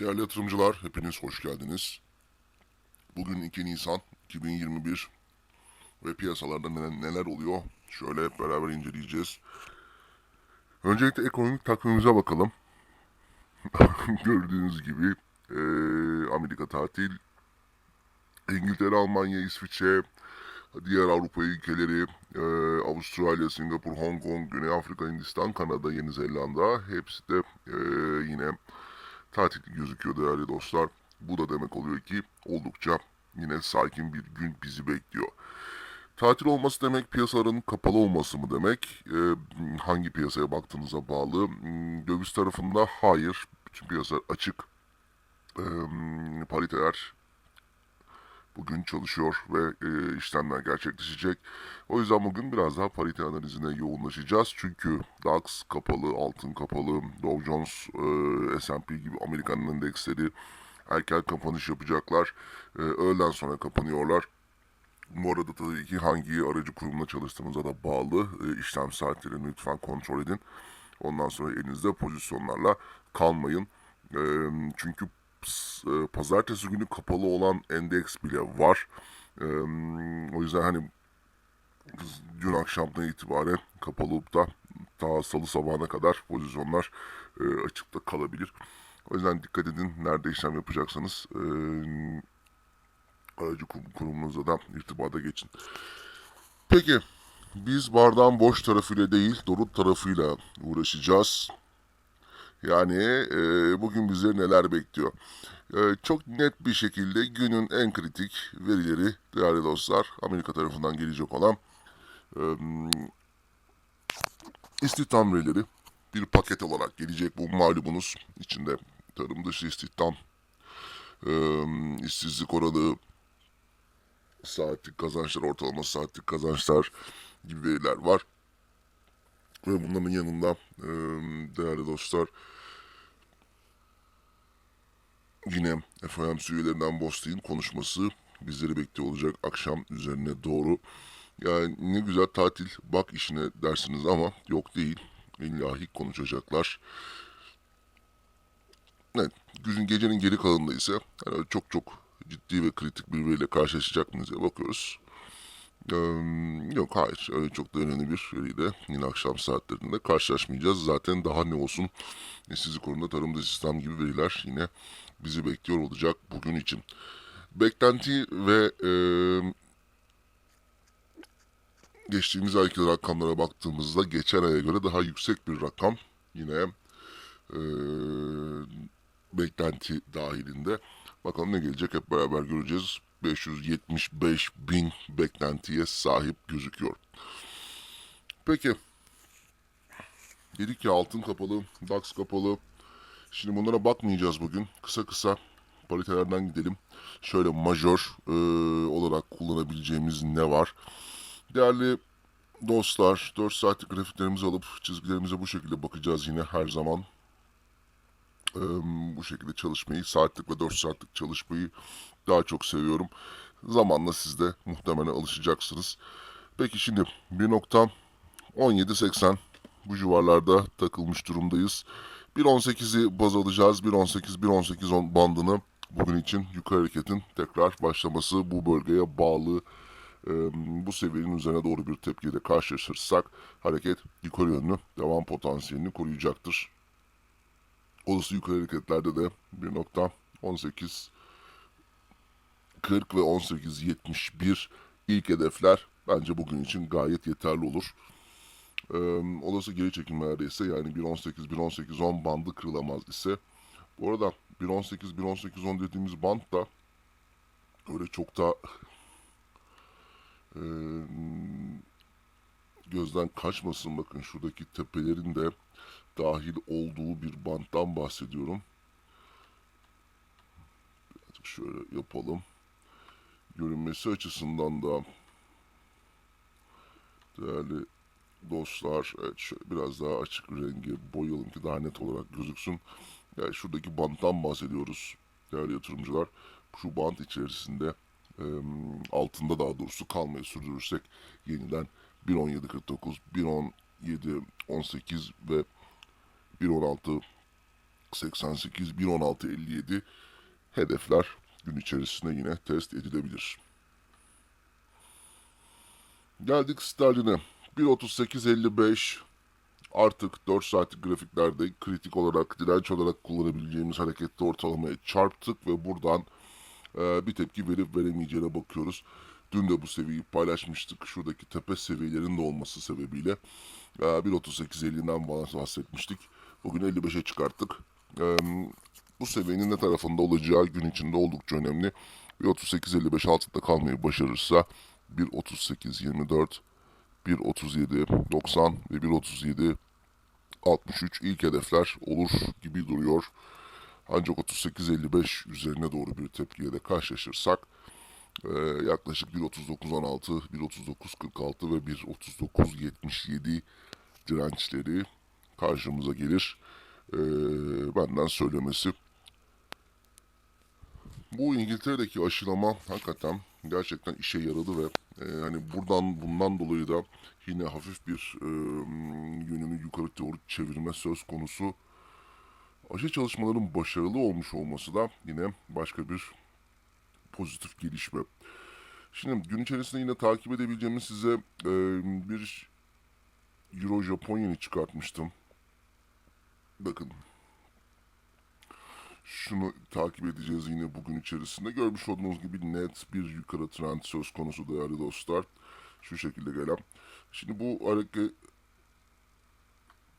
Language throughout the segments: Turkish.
Değerli yatırımcılar, hepiniz hoş geldiniz. Bugün 2 Nisan 2021 ve piyasalarda neler, neler oluyor? Şöyle hep beraber inceleyeceğiz. Öncelikle ekonomik takvimimize bakalım. Gördüğünüz gibi eee, Amerika tatil, İngiltere, Almanya, İsviçre, diğer Avrupa ülkeleri, eee, Avustralya, Singapur, Hong Kong, Güney Afrika, Hindistan, Kanada, Yeni Zelanda hepsi de eee, yine tatil gözüküyor değerli dostlar. Bu da demek oluyor ki oldukça yine sakin bir gün bizi bekliyor. Tatil olması demek piyasaların kapalı olması mı demek? Ee, hangi piyasaya baktığınıza bağlı. Hmm, Döviz tarafında hayır. Bütün piyasalar açık. Ee, pariteler bugün çalışıyor ve e, işlemler gerçekleşecek. O yüzden bugün biraz daha parite analizine yoğunlaşacağız. Çünkü DAX kapalı, altın kapalı, Dow Jones, e, S&P gibi Amerikan endeksleri erken kapanış yapacaklar. E, öğleden sonra kapanıyorlar. Bu arada tabii ki hangi aracı kurumla çalıştığınıza da bağlı. E, işlem saatlerini lütfen kontrol edin. Ondan sonra elinizde pozisyonlarla kalmayın. E, çünkü pazartesi günü kapalı olan endeks bile var. E, o yüzden hani dün akşamdan itibaren kapalı olup da ta salı sabahına kadar pozisyonlar e, açıkta kalabilir. O yüzden dikkat edin nerede işlem yapacaksanız e, aracı kurum- kurumunuza da irtibata geçin. Peki biz bardağın boş tarafıyla değil dolu tarafıyla uğraşacağız. Yani e, bugün bizleri neler bekliyor? E, çok net bir şekilde günün en kritik verileri değerli dostlar Amerika tarafından gelecek olan e, istihdam verileri bir paket olarak gelecek. Bu malumunuz içinde tarım dışı istihdam, e, işsizlik oranı, saatlik kazançlar, ortalama saatlik kazançlar gibi veriler var. Ve bunların yanında e, değerli dostlar yine FOMC üyelerinden Bostik'in konuşması bizleri bekliyor olacak akşam üzerine doğru. Yani ne güzel tatil bak işine dersiniz ama yok değil. İllahi konuşacaklar. Evet, günün gecenin geri kalanında ise hani çok çok ciddi ve kritik bir veriyle karşılaşacak mıyız diye bakıyoruz. Yok hayır öyle çok da önemli bir veriyle yine akşam saatlerinde karşılaşmayacağız. Zaten daha ne olsun işsizlik oranında tarımda sistem gibi veriler yine bizi bekliyor olacak bugün için. Beklenti ve e, geçtiğimiz ayki rakamlara baktığımızda geçen aya göre daha yüksek bir rakam yine e, beklenti dahilinde. Bakalım ne gelecek hep beraber göreceğiz. 575 bin beklentiye sahip gözüküyor. Peki. Dedik ya altın kapalı, DAX kapalı. Şimdi bunlara bakmayacağız bugün. Kısa kısa paritelerden gidelim. Şöyle majör e, olarak kullanabileceğimiz ne var? Değerli dostlar, 4 saatlik grafiklerimizi alıp çizgilerimize bu şekilde bakacağız yine her zaman. Eee, bu şekilde çalışmayı, saatlik ve 4 saatlik çalışmayı daha çok seviyorum. Zamanla siz de muhtemelen alışacaksınız. Peki şimdi 1.1780 bu civarlarda takılmış durumdayız. 1.18'i baz alacağız. 1.18 1.18 bandını bugün için yukarı hareketin tekrar başlaması bu bölgeye bağlı e, bu seviyenin üzerine doğru bir tepkiyle karşılaşırsak hareket yukarı yönlü devam potansiyelini koruyacaktır. Olası yukarı hareketlerde de 1.18 40 ve 18.71 ilk hedefler bence bugün için gayet yeterli olur. Ee, olası geri çekilmelerde ise yani 1.18 1.18 bandı kırılamaz ise. Bu arada 1.18 1.18 dediğimiz band da öyle çok da e, gözden kaçmasın. Bakın şuradaki tepelerin de dahil olduğu bir banttan bahsediyorum. Birazcık şöyle yapalım. Görünmesi açısından da değerli dostlar evet şöyle biraz daha açık rengi boyayalım ki daha net olarak gözüksün. Yani şuradaki banttan bahsediyoruz değerli yatırımcılar. Şu bant içerisinde altında daha doğrusu kalmayı sürdürürsek yeniden 1.17.49, 1.17.18 ve 1.16 88 1.16 57 hedefler gün içerisinde yine test edilebilir. Geldik sterline. 1.38.55 artık 4 saatlik grafiklerde kritik olarak direnç olarak kullanabileceğimiz hareketli ortalamaya çarptık ve buradan e, bir tepki verip veremeyeceğine bakıyoruz. Dün de bu seviyeyi paylaşmıştık. Şuradaki tepe seviyelerin de olması sebebiyle e, 1.38.50'den bahsetmiştik. Bugün 55'e çıkarttık. Bu seviyenin ne tarafında olacağı gün içinde oldukça önemli. 1.38.55 altında kalmayı başarırsa 1.38.24 1.37 90 ve 1.37 63 ilk hedefler olur gibi duruyor. Ancak 38.55 üzerine doğru bir tepkiye de karşılaşırsak e, yaklaşık 1.39.16, 1.39.46 ve 1.39.77 dirençleri karşımıza gelir. E, benden söylemesi. Bu İngiltere'deki aşılama hakikaten gerçekten işe yaradı ve e, hani buradan bundan dolayı da yine hafif bir e, yönünü yukarı doğru çevirme söz konusu. Aşı çalışmaların başarılı olmuş olması da yine başka bir pozitif gelişme. Şimdi gün içerisinde yine takip edebileceğimiz size e, bir Euro Japon yeni çıkartmıştım. Bakın şunu takip edeceğiz yine bugün içerisinde. Görmüş olduğunuz gibi net bir yukarı trend söz konusu değerli dostlar. Şu şekilde gelen. Şimdi bu hareket...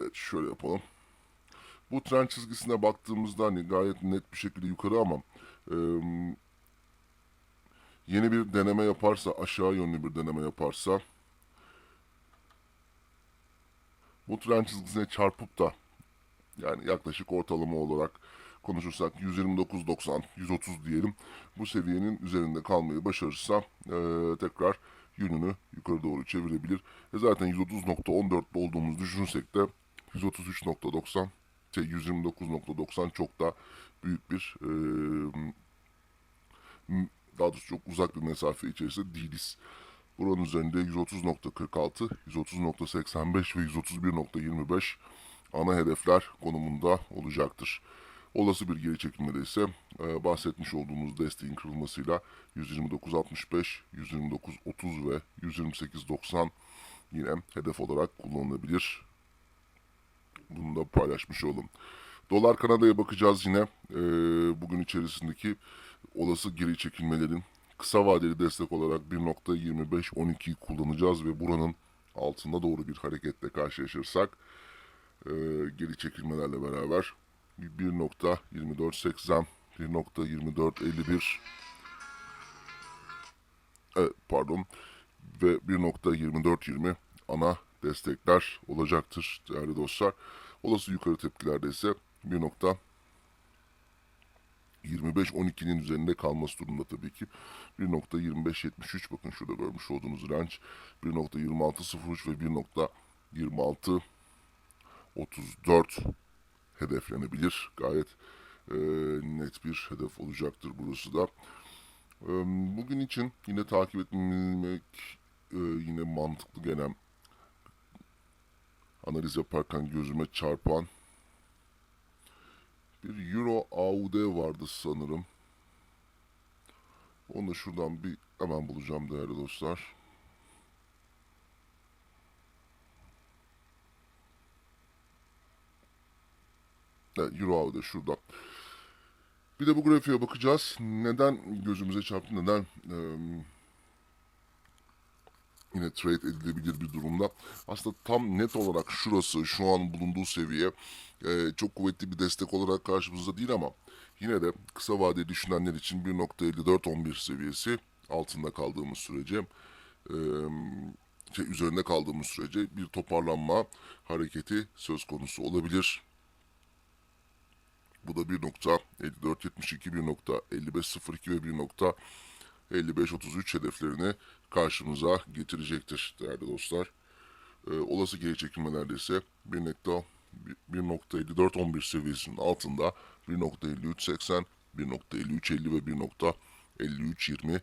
Evet şöyle yapalım. Bu trend çizgisine baktığımızda hani gayet net bir şekilde yukarı ama e, yeni bir deneme yaparsa aşağı yönlü bir deneme yaparsa bu trend çizgisine çarpıp da yani yaklaşık ortalama olarak konuşursak 129.90, 130 diyelim. Bu seviyenin üzerinde kalmayı başarırsa e, tekrar yönünü yukarı doğru çevirebilir. E zaten 130.14'te olduğumuzu düşünürsek de 133.90 şey 129.90 çok da büyük bir e, daha doğrusu çok uzak bir mesafe içerisinde değiliz. Buranın üzerinde 130.46, 130.85 ve 131.25 ana hedefler konumunda olacaktır. Olası bir geri çekilmede ise e, bahsetmiş olduğumuz desteğin kırılmasıyla 129.65, 129.30 ve 128.90 yine hedef olarak kullanılabilir. Bunu da paylaşmış olalım. Dolar Kanada'ya bakacağız yine. E, bugün içerisindeki olası geri çekilmelerin kısa vadeli destek olarak 1.25-12'yi kullanacağız ve buranın altında doğru bir hareketle karşılaşırsak e, geri çekilmelerle beraber 1.2480 1.2451 evet, pardon ve 1.2420 ana destekler olacaktır değerli dostlar. Olası yukarı tepkilerde ise 1.25-12'nin üzerinde kalması durumunda tabii ki. 1.2573 bakın şurada görmüş olduğunuz range 1.2603 ve 1.2634 hedeflenebilir. Gayet e, net bir hedef olacaktır burası da. E, bugün için yine takip etmek e, yine mantıklı gelen analiz yaparken gözüme çarpan bir Euro AUD vardı sanırım. Onu da şuradan bir hemen bulacağım değerli dostlar. Evet, Euro AUD şurada. Bir de bu grafiğe bakacağız. Neden gözümüze çarptı, neden e, yine trade edilebilir bir durumda. Aslında tam net olarak şurası, şu an bulunduğu seviye e, çok kuvvetli bir destek olarak karşımızda değil ama yine de kısa vadeli düşünenler için 1.54-11 seviyesi altında kaldığımız sürece e, şey, üzerinde kaldığımız sürece bir toparlanma hareketi söz konusu olabilir. Bu da 1.5472, 1.5502 ve 1.5533 hedeflerini karşımıza getirecektir değerli dostlar. Ee, olası geri çekilmelerde ise 1.5411 seviyesinin altında 1.5380, 1.5350 ve 1.5320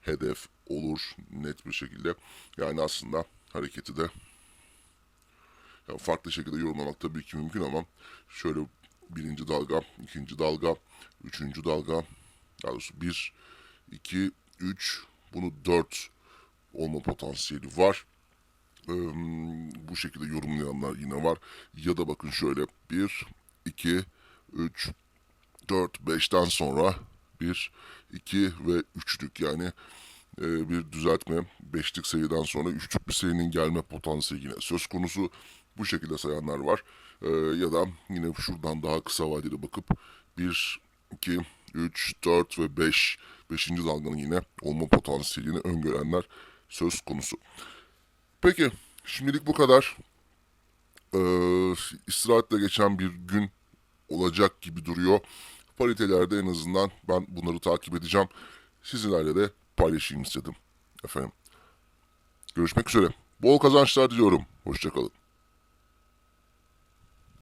hedef olur net bir şekilde. Yani aslında hareketi de yani farklı şekilde yorumlamak tabii ki mümkün ama şöyle birinci dalga, ikinci dalga, üçüncü dalga, daha doğrusu bir, iki, üç, bunu dört olma potansiyeli var. Ee, bu şekilde yorumlayanlar yine var. Ya da bakın şöyle 1, 2, 3, 4, 5'ten sonra 1, 2 ve 3'lük yani e, bir düzeltme. 5'lik sayıdan sonra 3'lük bir sayının gelme potansiyeli yine söz konusu. Bu şekilde sayanlar var. Ee, ya da yine şuradan daha kısa vadeli bakıp 1, 2, 3, 4 ve 5. 5. dalganın yine olma potansiyelini öngörenler söz konusu. Peki şimdilik bu kadar. Ee, istirahatle geçen bir gün olacak gibi duruyor. Paritelerde en azından ben bunları takip edeceğim. Sizinlerle de paylaşayım istedim. Efendim. Görüşmek üzere. Bol kazançlar diliyorum. Hoşçakalın.